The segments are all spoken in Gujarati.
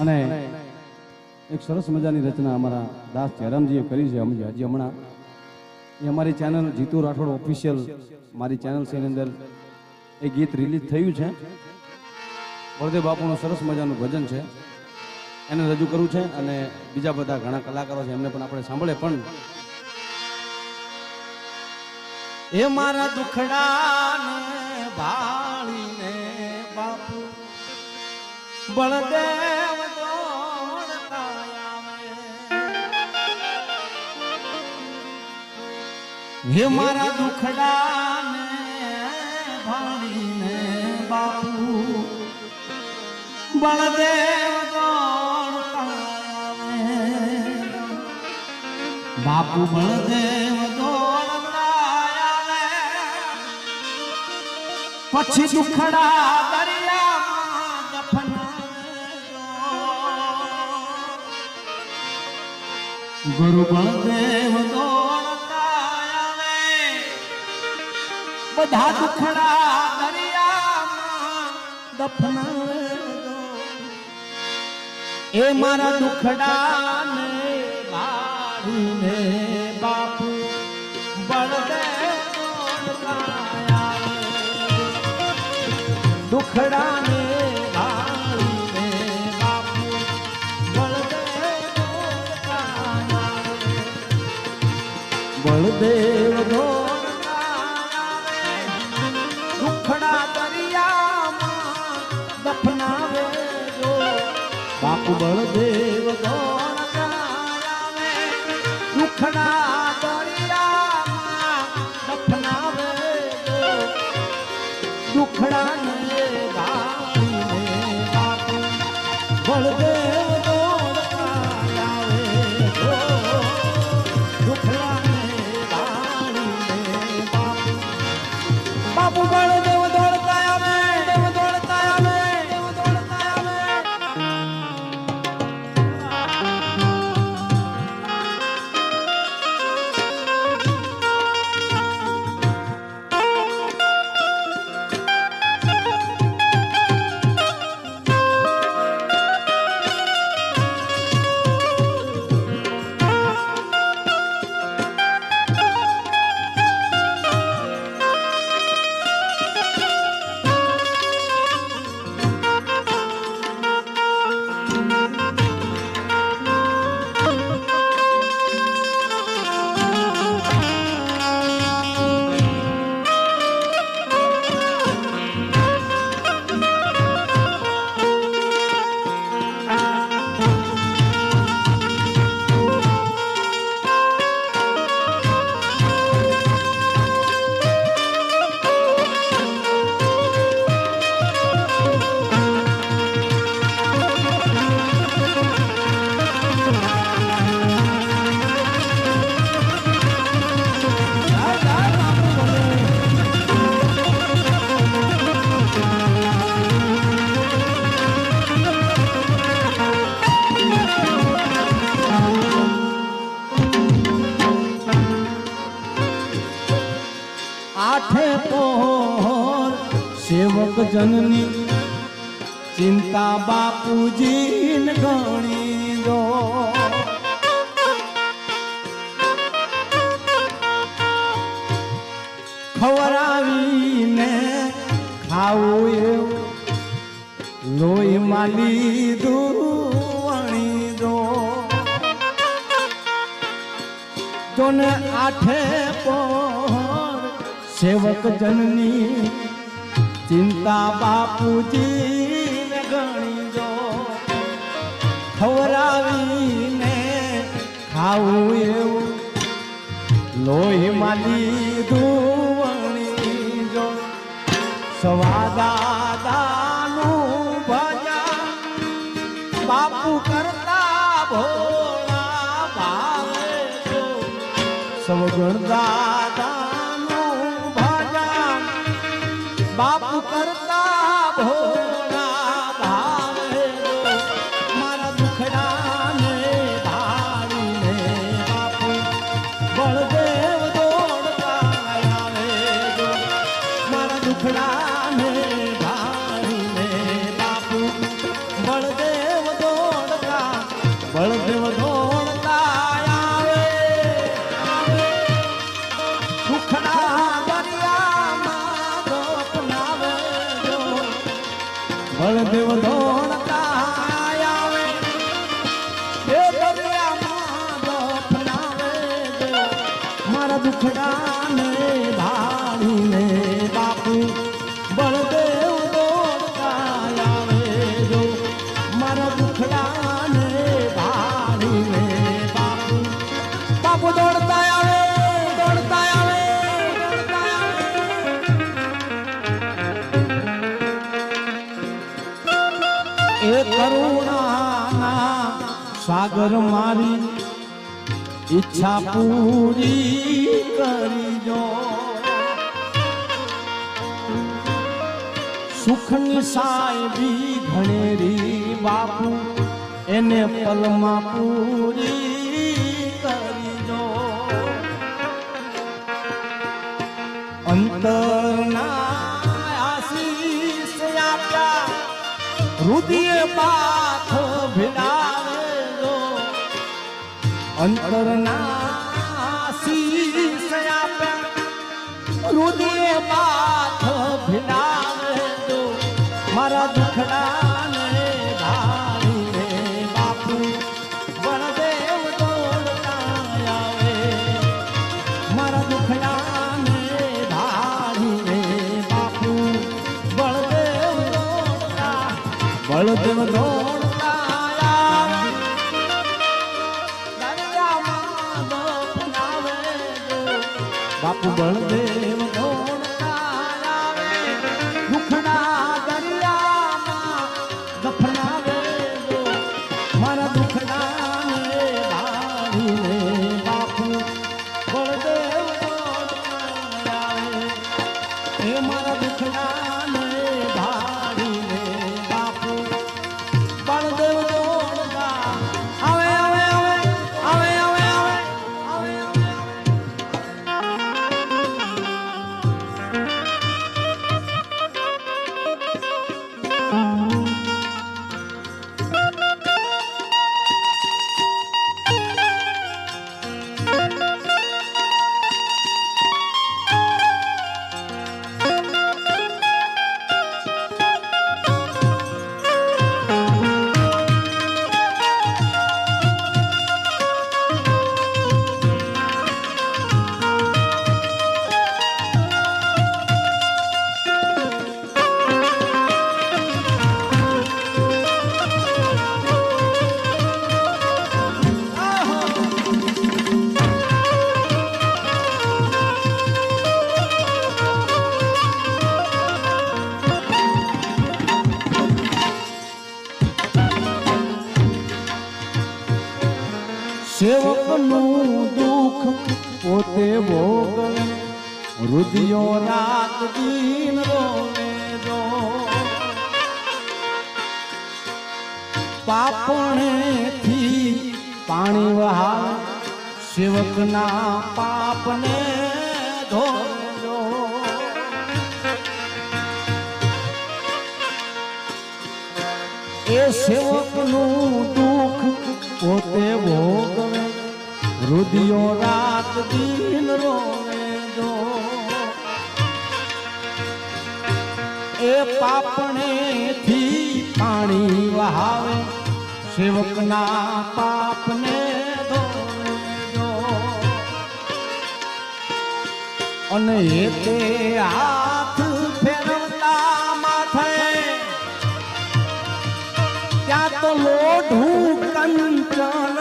અને એક સરસ મજાની રચના અમારા દાસ જયરામજીએ કરી છે અમે હજી હમણાં. એ અમારી ચેનલ જીતુ રાઠોડ ઓફિશિયલ મારી ચેનલ છે એની અંદર એ ગીત રિલીઝ થયું છે. બળદેવ બાપુનું સરસ મજાનું ભજન છે. એને રજૂ કરવું છે અને બીજા બધા ઘણા કલાકારો છે, એમને પણ આપણે સાંભળે. પણ એ મારા દુખડાને બળદેવ હે મારા દુખડાને ભાણીને બાપુ બળદેવ બાપુ બળદેવ પછી દુખડા દરિયામાં ગુરુ બળદેવ દોડતા બધા દુખડા દરિયામાં દફનાવે એ મારા દુખડાને વાળીને બાપુ બળદે. દુખડાને બળદેવ દોડતા બળદેવ દુખડા બાપુ બળદેવ આઠે પોર સેવક જનની ચિંતા બાપુજી ગણી દો. ખવરાવીને ખાવું એવું, લોહી માલી દુવણી દો. જોને આઠે સેવક જનની ચિંતા બાપુજી ને ગણી જો. ખવરાવીને ખાવું એવું. લોહી માલી ધુવણી જો. સવાદાદાનું ભજન બાપુ કરતા ભોળા ભાવે જો. બળદેવ દોડતા આવે દેવ દરિયામાં દફનાવે દેવ મારા દુખડા સાગર મારી ઈચ્છા પૂરી કરજો. સુખની સાહેબી ઘણેરી બાપુ, એને પલમાં પૂરી કરજો. અંતરના આશીષ આપ્યા હૃદય પાથ ભિડાવેલો અંતરના શીશ આપે રુદિય પાથ ભિલાવે તો મારા દુખડાને ધારી રે બાપુ વણદેવ દોડતા આવે મારા દુખડાને ધારી બળદેવ દોડતા બાપુ બળદેવ રુદિયો રાત દિન રોવે જો પાપણેથી પાણી વહાવે સેવકના પાપને ધોજો એ સેવકનું દુઃખ પોતે ભોગવે રુદિયો રાત દિન રોવે જો એ પાપણેથી પાણી વહાવે. સેવકના પાપને અને એ તે હાથ ફેરવતા માથે. ત્યાં તો લોઢું કંચન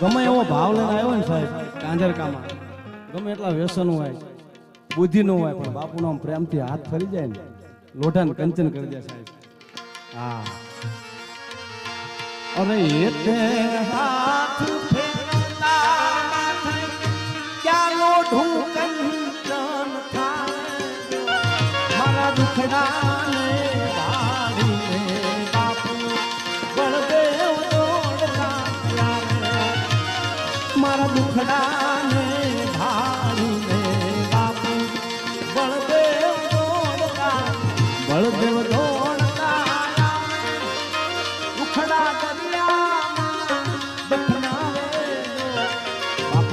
ગમે એવો ભાવ લઈને આવ્યો ને સાહેબ કાંજરકામાં ગમે એટલા વ્યસન હોય. બુદ્ધિ નો હોય પણ બાપુનો પ્રેમ પ્રેમથી હાથ ફરી જાય ને, લોઢાને કંચન કરી દે સાહેબ. હા. અરે હાથ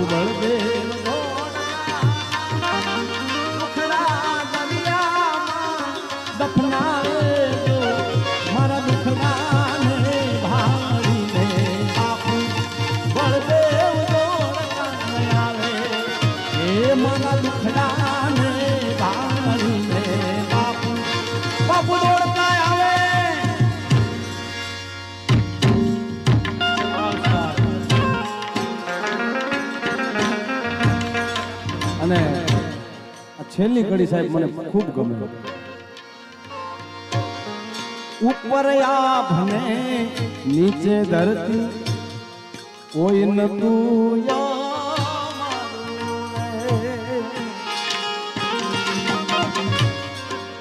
બળદેવ મારા દુખડાને ભાળીને છેલ્લી કડી સાહેબ મને ખૂબ ગમે. ઉપર આભને નીચે ધરતી કોઈ નતું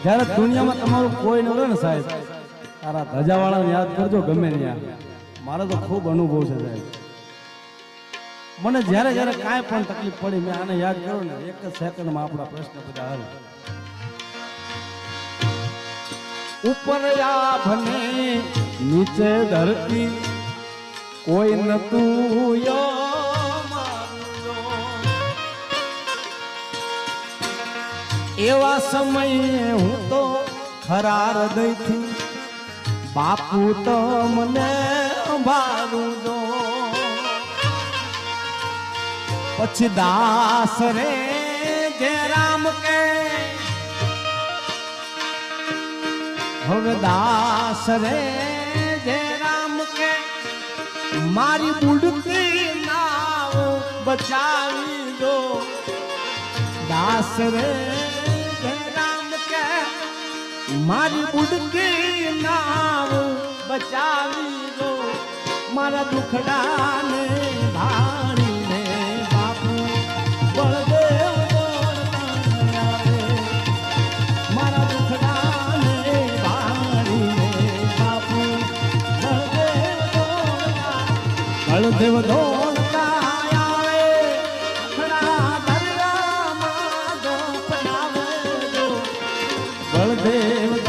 જ્યારે દુનિયામાં તમારું કોઈ ન રહે ને સાહેબ તારા ધજાવાળાને યાદ કરજો ગમે ત્યાં. મારો તો ખૂબ અનુભવ છે સાહેબ. મને જ્યારે જ્યારે કાંઈ પણ તકલીફ પડી, મેં આને યાદ કર્યો ને, એક જ સેકન્ડમાં આપણા પ્રશ્ન બધા હલ ઉપર નીચે ધરતી, કોઈ નતું એવા સમયે હું તો ખરા હૃદયથી બાપુ તો મને ભારું પછી દાસ રે જે રામ કે. હવે દાસ રે જે રામ કે. મારી બુડતી નાવ બચાવી દો. દાસ રે જય રામ કે, મારી બુડતી નાવ બચાવી દો. મારા દુખડાને દેવદો બળદેવ